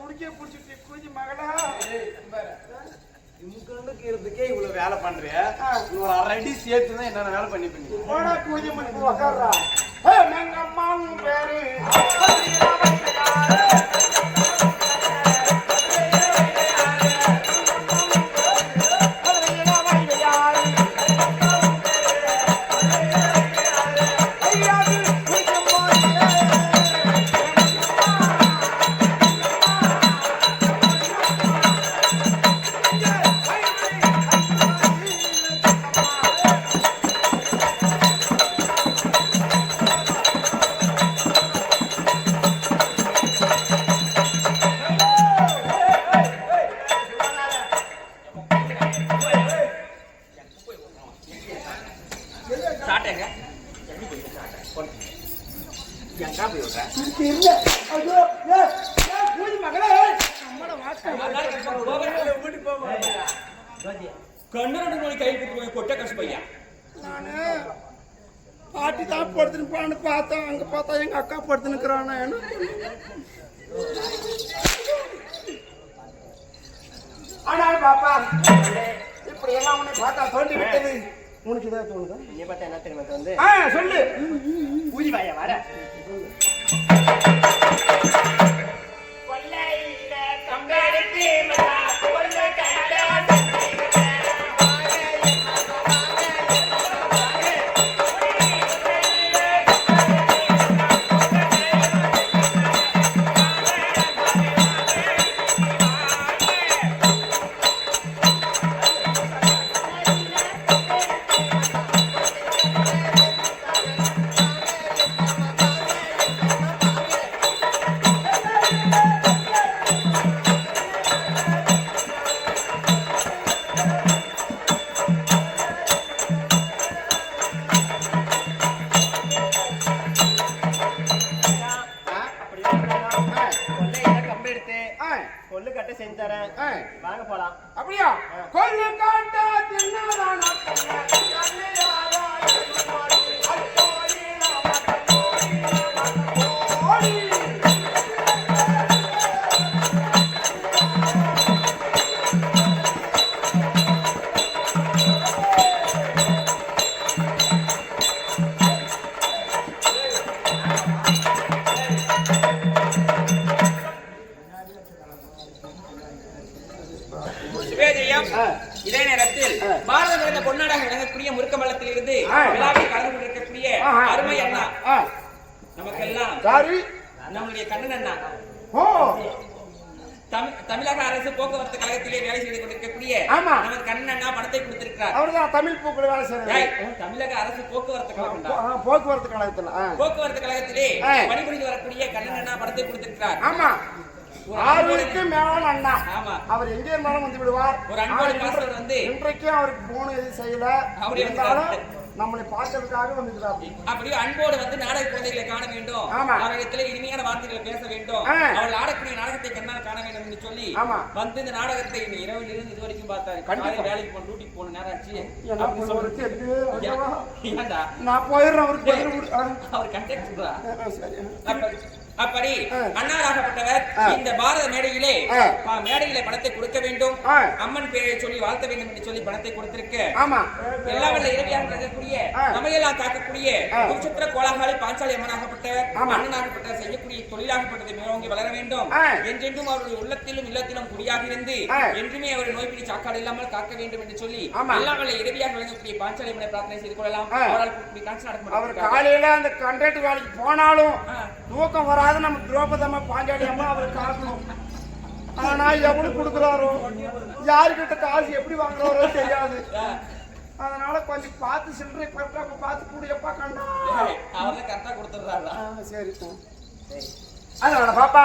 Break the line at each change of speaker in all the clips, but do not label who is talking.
மூஞ்சிய புடிச்சிட்டு குஞ்சு மகளா
இமுக்கண்டுக்கு இருந்துக்கே இவ்வளவு வேலை பண்றியா இன்னொரு அரை அடி சேர்த்து தான் என்னென்ன வேலை பண்ணி பண்ணி
போடா குஞ்சு மணி உக்காடுறா அம்மாவும் பேரு
கொல்லு கட்ட செஞ்சு தரேன். வாங்க போலாம்.
அப்படியா? கொல்லு காட்டா சாரி
நம்முடைய கண்ணன் அண்ணா
ஓ.
தமிழ் தமிழக அரசு போக்குவரத்து கழகத்திலே வேலை செய்து கொண்டிருக்கக்கூடிய
ஆமா.
நமது கண்ணன் அண்ணா பணத்தை கொடுத்திருக்கிறார்.
அவர்தான் தமிழ் பூக்கள் வேலை செய்யறாரு
தமிழக அரசு போக்குவரத்து கழகம்
போக்குவரத்து கழகத்துல.
போக்குவரத்து கழகத்திலே. பணிபுரிந்து வரக்கூடிய கண்ணன் அண்ணா பணத்தை கொடுத்திருக்கிறார்.
ஆமா. ஆறுக்கு மேலான அண்ணா. அவர் எங்கே இருந்தாலும் வந்து விடுவார்.
ஒரு அன்போடு வந்து
இன்றைக்கும் அவருக்கு போன எதுவும் செய்யல.
அவரே
இருந்தாலும். நம்மளை பார்க்கறதுக்காக வந்துக்கிறார்
அப்படியே அன்போடு வந்து நாடக குழந்தைகளை காண வேண்டும். அவரிடத்துல இனிமையான வார்த்தைகளை பேச வேண்டும். அவள் ஆடக்கூடிய நாடகத்தை கண்ணால் காண வேண்டும் என்று சொல்லி
ஆமா.
வந்து இந்த நாடகத்தை இரவில் இருந்து இது வரைக்கும் பார்த்தாரு.
கண்டிப்பா.
வேலைக்கு போன டியூட்டிக்கு போன நேரம் ஆச்சு
நான் போயிடுறேன்
அவர் கண்டக்டர் அப்படி. அண்ணாராகப்பட்டவர். இந்த பாரத மேடையிலே மேடையிலே பணத்தை கொடுக்க வேண்டும். அம்மன் பேரை சொல்லி வாழ்த்த வேண்டும் என்று சொல்லி பணத்தை கொடுத்திருக்க எல்லாம் வல்ல இறைவியாக இருக்கக்கூடிய. நம்மையெல்லாம் காக்கக்கூடிய
ஆ.
குருச்சத்திர கோலாகாலி பாஞ்சாலி அம்மனாகப்பட்டவர். அண்ணனாகப்பட்டவர் செய்யக்கூடிய தொழிலாகப்பட்டது மேலோங்கி வளர வேண்டும். என்றென்றும் அவருடைய உள்ளத்திலும் இல்லத்திலும் குடியாக இருந்து. என்றுமே அவரை நோய்பிடி சாக்காடு இல்லாமல் காக்க வேண்டும் என்று சொல்லி. எல்லாம் வல்ல இறைவியாக விளங்கக்கூடிய பாஞ்சாலி அம்மனை பிரார்த்தனை செய்து கொள்ளலாம். அவரால்.
காலையில அந்த கண்டக்டர் வேலைக்கு போனாலும்
ஆ.
தூக்கம் வராது நம்ம திரௌபதம்மா பாஞ்சாலி அம்மா அவர் காக்கணும் ஆனா எவனுக்கு கொடுக்குறாரோ? யாருக்கிட்ட காசு எப்படி வாங்குறாரோ தெரியாது. அதனால கொஞ்சம் பார்த்து சில்லறை கரெக்டா பார்த்து கூடியப்பா கண்டா
அவர்தான் கரெக்டா கொடுத்துடுறாரா
ஆ, சரி அதனால பாப்பா.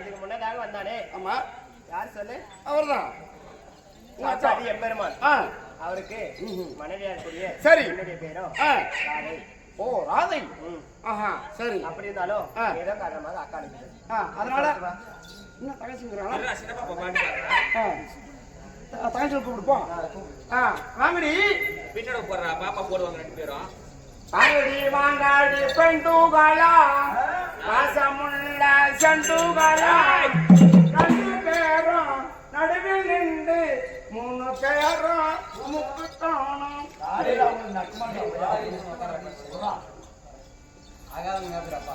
இதுக்கு முன்னதாக வந்தானே. ஆமா. யார் சொல்லு? அவர்தான்.
சாட்சாதி
எம்பெருமான். அவருக்கு
மனைவியா இருக்கக்கூடிய
சரி.
என்னுடைய பேரும் ராதை.
ஓ ராதை. ஆஹா சரி.
அப்படி இருந்தாலும் ஏதோ காரணமாக அக்கா
நிற்கிறது அதனால என்ன தகச்சிங்கிறாங்களா தகச்சல் கூப்பிடுப்போம் ராமடி
பின்னாடி போடுறா பாப்பா போடுவாங்க ரெண்டு பேரும்.
ಅಂಗಡಿ ಮಾಂಗಾಡಿ ಪೆಂಟುಗಳ ರಸ ಮುಳ್ಳ ಚೆಂಡುಗಳ ரெண்டு பேரும் நடுவில் நின்று மூணு பேரும் நமக்கு காணும்
ஆகாதுங்க அப்புறப்பா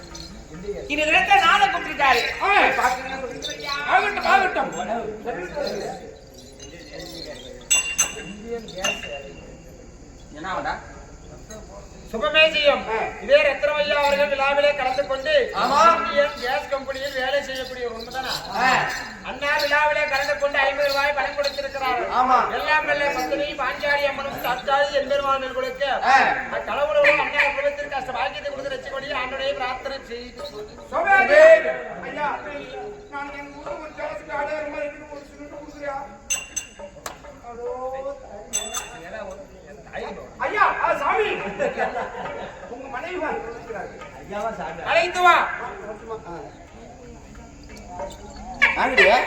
இந்த நாளை
கொடுத்துருக்காரு ஆகட்டும் ஆகட்டும்.
என்னடா சுபமேஜியம் அவர்கள் விழாவிலே கலந்து கொண்டு இந்தியன் கேஸ் கம்பெனியில் வேலை செய்யக்கூடிய உண்மைதானா? அண்ணா விழாவிலே கலந்து கொண்டு ஐம்பது ரூபாய் பணம்
கொடுத்திருக்கிறார்.
எல்லாம் பத்தினி பாஞ்சாலி அம்மனும் தத்தாதி எம்பெருமானர்களுக்கு கடவுளும்
ஐயா சாமி. உங்க மனைவி
அழைத்து வா.
ஆங்கிடியா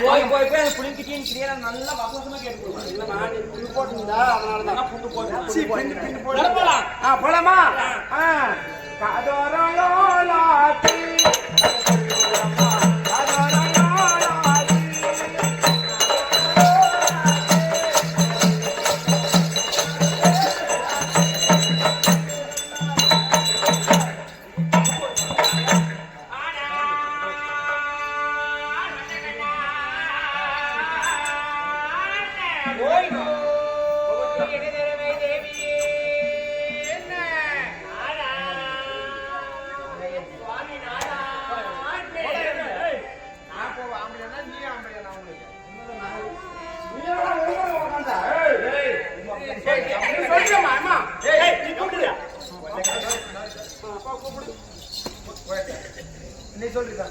போய் போய் போய் புளிக்கிட்டீங்க நல்லா வசமா கேட்டு
இல்லம்மா நீ புண்ணு போட்டிருந்தா அதனால தான்
போட்டு சொல்றீங்க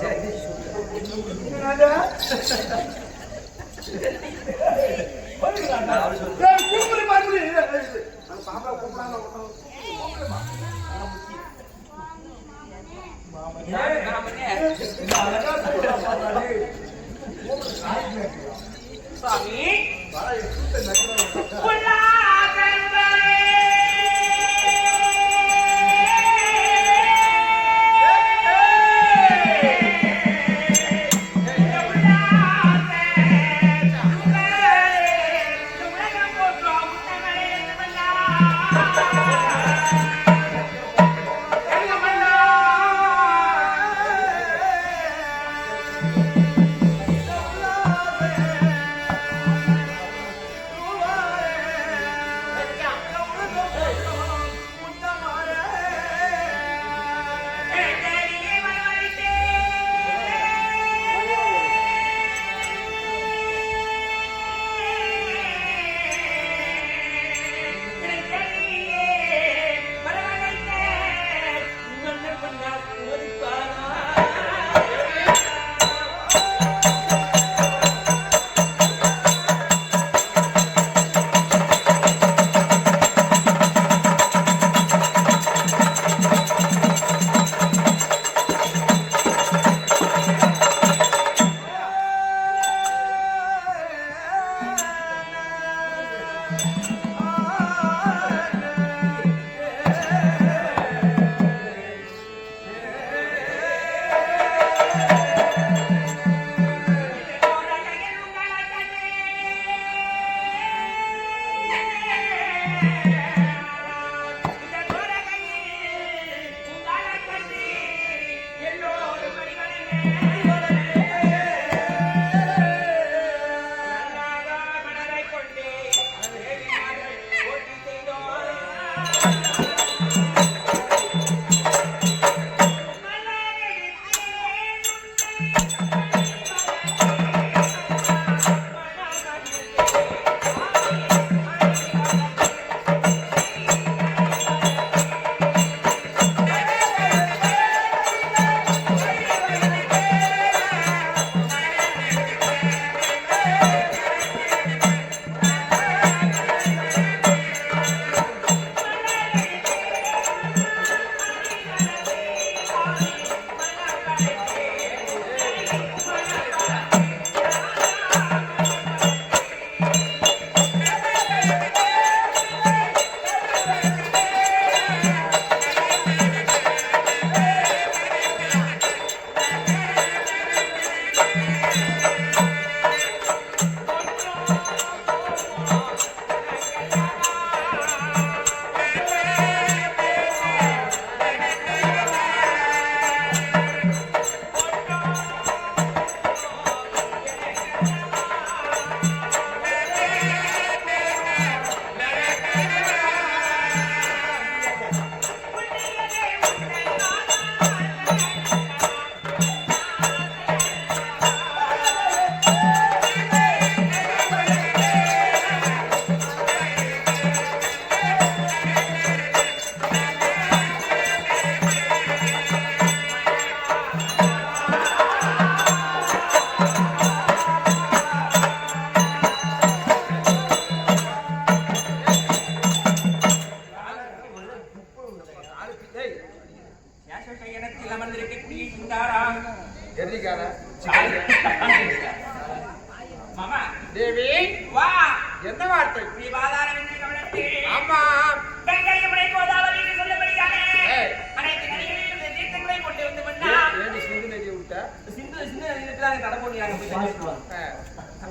சரி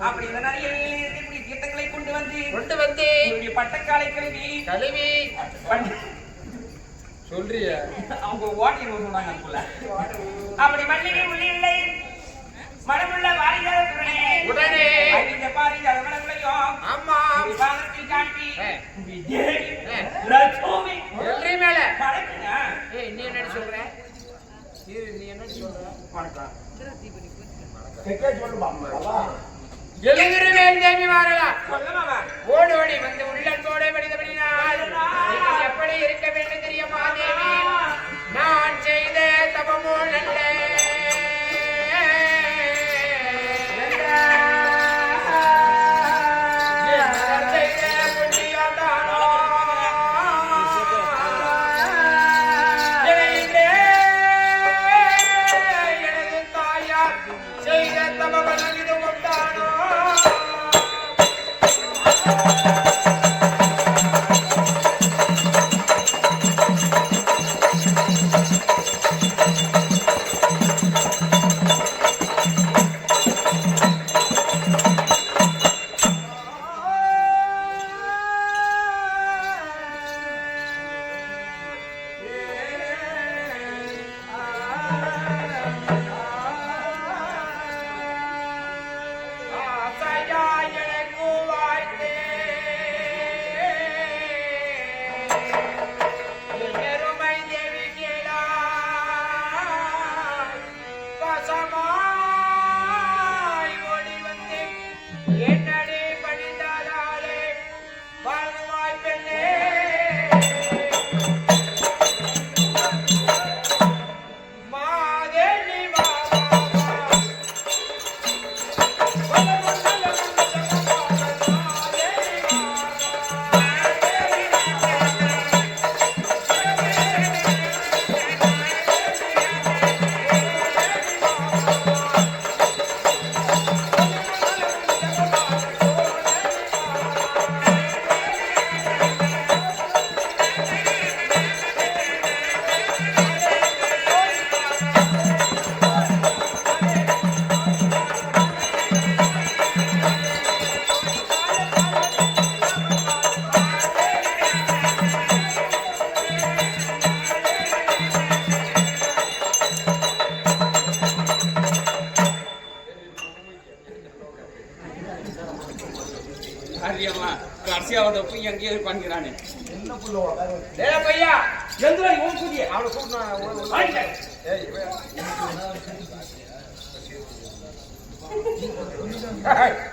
அப்படி தீர்த்தங்களை கொண்டு வந்து
கொண்டு வந்து
பட்டக்காலை கழுவி
கழுவி. சொல்றிய.
அவங்க ஓட்டி சொன்னாங்க அப்படி மல்லிகை மனமுள்ள
உடனே
இந்த மலர்களையும்
ஆமா.
காட்டி. லட்சுமி
எல்ரி மேல. ஏய் நீ என்ன சொல்ற? நீ என்ன சொல்ற?
வணக்கம்.
எழுதிருவேன் தேவி ஓடி வந்து உள்ளத்தோட படித்தபடினால் எப்படி இருக்க வேண்டும் தெரியுமா தேவி நான் செய்த தபமோ நல்ல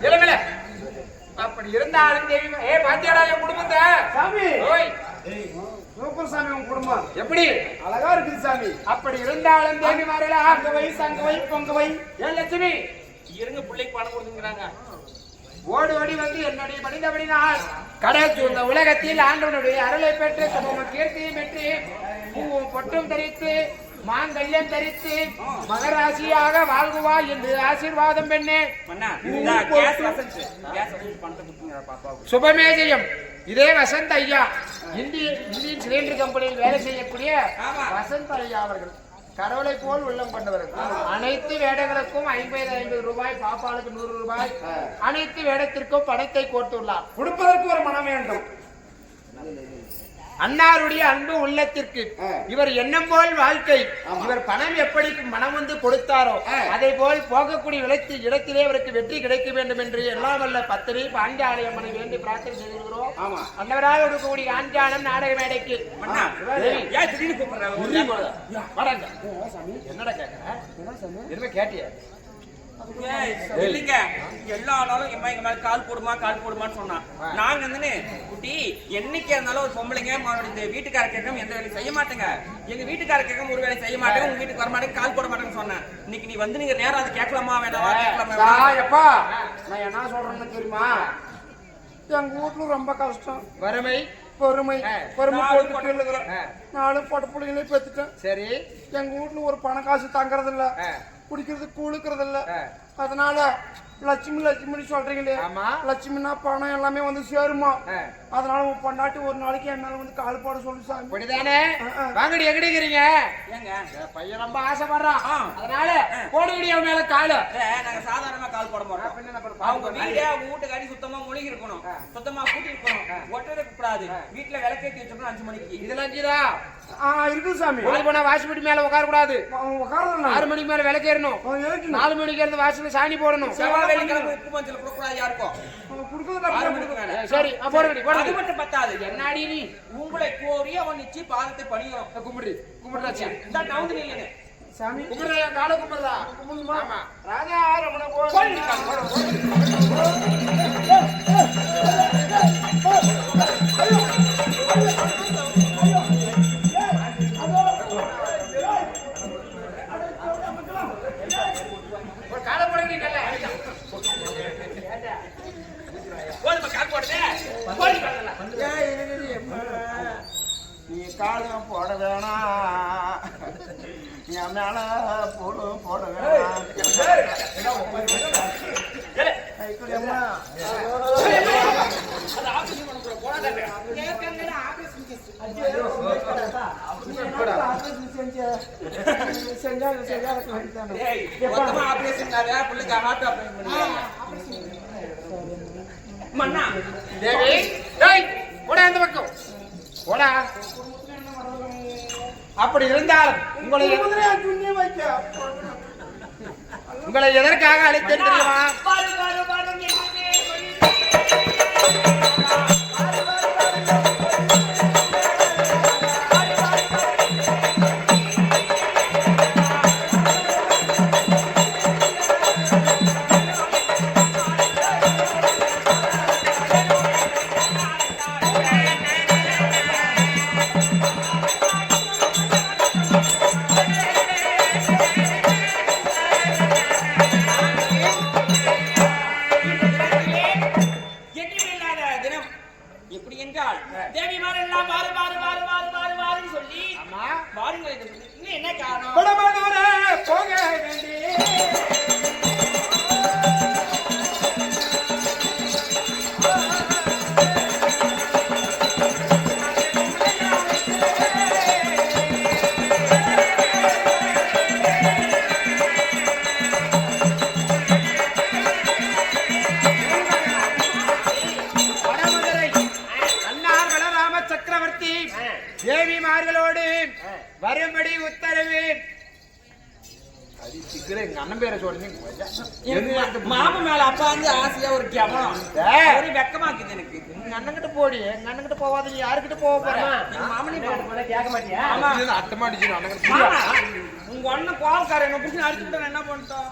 இளமல அப்படி இருந்தாலும் தேவி ஏ பாத்தியாடா என் குடும்பத்தை
சாமி
ஓய்
சூப்பர் சாமி உன் குடும்பம்
எப்படி
அழகா இருக்குது சாமி
அப்படி இருந்தாலும் தேவி மாறல
அங்க வை சங்க வை பொங்க வை
ஏன் லட்சுமி
இருங்க பிள்ளைக்கு பணம் கொடுத்துங்கிறாங்க
ஓடு ஓடி வந்து என்னுடைய மனிதபடினால் கடல் சூழ்ந்த உலகத்தில் ஆண்டவனுடைய அருளை பெற்று சமூக கீர்த்தியை பெற்று பொட்டும் தரித்து மாங்கல்யம் தரித்து மகராசியாக வாழ்குவா என்று ஆசீர்வாதம் பெண்ணே. சுபமேஜயம் இதே வசந்த் ஐயா இந்திய இந்தியன் சிலிண்டர் கம்பெனியில் வேலை செய்யக்கூடிய. வசந்த் ஐயா அவர்கள் கடவுளை போல் உள்ளம் கொண்டவர்கள் அனைத்து வேடங்களுக்கும் ஐம்பது ஐம்பது ரூபாய் பாப்பாளுக்கு நூறு ரூபாய் அனைத்து வேடத்திற்கும் பணத்தை கோர்த்துள்ளார்.
கொடுப்பதற்கு ஒரு மனம் வேண்டும்.
அன்னாருடைய அன்பு உள்ளத்திற்கு. இவர் எண்ணம் போல் வாழ்க்கை. இவர் பணம் எப்படி மனம் வந்து கொடுத்தாரோ. அதே போல் போகக்கூடிய இடத்தில் இடத்திலே அவருக்கு வெற்றி கிடைக்க வேண்டும் என்று எல்லாம் வல்ல பத்திரி பாண்டியாலயம்மனை வேண்டி பிரார்த்தனை செய்திருக்கிறோம். அன்னவராக இருக்கக்கூடிய ஆஞ்சானம் நாடக மேடைக்கு. என்னடா எதுவுமே கேட்டியா
இல்லைங்க எல்லா நாளும் எம்மா எங்க மேல கால் போடுமா கால் போடுமான்னு சொன்னான். நாங்க வந்து குட்டி என்னைக்கு இருந்தாலும் ஒரு பொம்பளைங்க இந்த வீட்டுக்கார கேட்கும் எந்த வேலையும் செய்ய மாட்டேங்க. எங்க வீட்டுக்கார கேட்கும் ஒரு வேலையும் செய்ய மாட்டேங்க. உங்க வீட்டுக்கு வர மாட்டேங்க கால் போட மாட்டேன்னு சொன்னேன். இன்னைக்கு நீ வந்து நீங்க நேரம் அது கேட்கலாமா வேணாமா கேட்கலாமா?
எப்பா? நான் என்ன சொல்றேன்னு தெரியுமா? எங்க வீட்டுல ரொம்ப கஷ்டம்.
வறுமை.
பொறுமை. பொறுமை
பொட்டை-
எழுதுறேன். நாலு பொட்ட பிள்ளைங்களே பெத்துட்டேன்.
சரி.
எங்க வீட்டுல ஒரு பண காசு தங்கறது இல்ல. குடிக்கிறது குளுக்கிறது இல்ல. அதனால லட்சுமி லட்சுமின்னு சொல்றீங்களே
ஆமா.
லட்சுமினா பணம் எல்லாமே வந்து சேருமா. அதனால உன் பொண்டாட்டி ஒரு நாளைக்கு என் மேல வந்து கால் போட சொல்லு சாமி.
இப்படிதானே. வாங்கடி எங்கடி இருக்கிறீங்க
ஏங்க.
என் பையன் ரொம்ப ஆசைப்படுறான். அதனால போடுங்கடி அவன் மேல காலு.
நாங்க சாதாரணமா கால் போட மாட்டோம்.
பண்ண-
அவங்க வீடே அவங்க வீட்டுக்காரி சுத்தமா மொழிகி இருக்கணும். சுத்தமா கூட்டி இருக்கணும் ஒட்டவே கூடாது வீட்டுல விளக்கேத்தி வச்சிருக்கணும் அஞ்சு மணிக்கு.
இதெல்லாம்
இருக்குது சாமி.
போய் போனா வாசிப்படி மேல உட்கார கூடாது
அவன் உட்காரல
ஆறு மணிக்கு மேல விளக்கேறணும். நாலு மணிக்கு இருந்து வாசல்ல சாணி போடணும். சரி
அது
போடுங்கடி
மட்டும் பத்தாது.
என்னடி நீ?
உங்களை கோரி அவன் நிச்சு பாதத்தை பணியும்
கும்பிடு கும்பிடுறாச்சு
இந்த நவுந்து நில்லுங்க
சாமி.
கும்பிடுறா காலை கும்பிடுறா. ஆமா.
ராஜா ரமண கோவில் காலம் போட வேணாம் என் மேல போடு போட வேணாம்
மண்ணா
தேவி டேய் போடா அந்த பக்கம். போடா. அப்படி இருந்தால் உங்களை. உங்களை எதற்காக அழைத்தேன் தெரியுமா
உங்க அண்ணன் கோவக்காரன் என்ன பிடிச்சி அடிச்சு விட்டா நான் என்ன பண்ணிட்டோம்?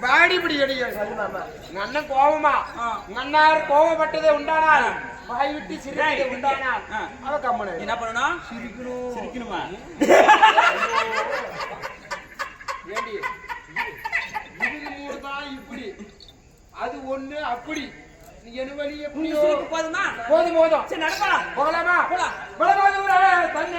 பாடி இப்படி அடிக்க. அண்ணன் கோவமா?
ஆ.
எங்க அண்ணார் கோவப்பட்டதே உண்டானால் வாய் விட்டு
ஏய்,
உண்டானால். அவ கம்மனு.
என்ன பண்ணணும்
சிரிக்கணும்.
சிரிக்கணுமா?
ஏண்டி? இது மூணு தான் இப்படி. அது ஒண்ணு அப்படி.
போதுமா?
போதும் போதும்.
சரி நடக்கலாம்
போகலாமா?
போகலாம்.
போகலாம் தண்ணி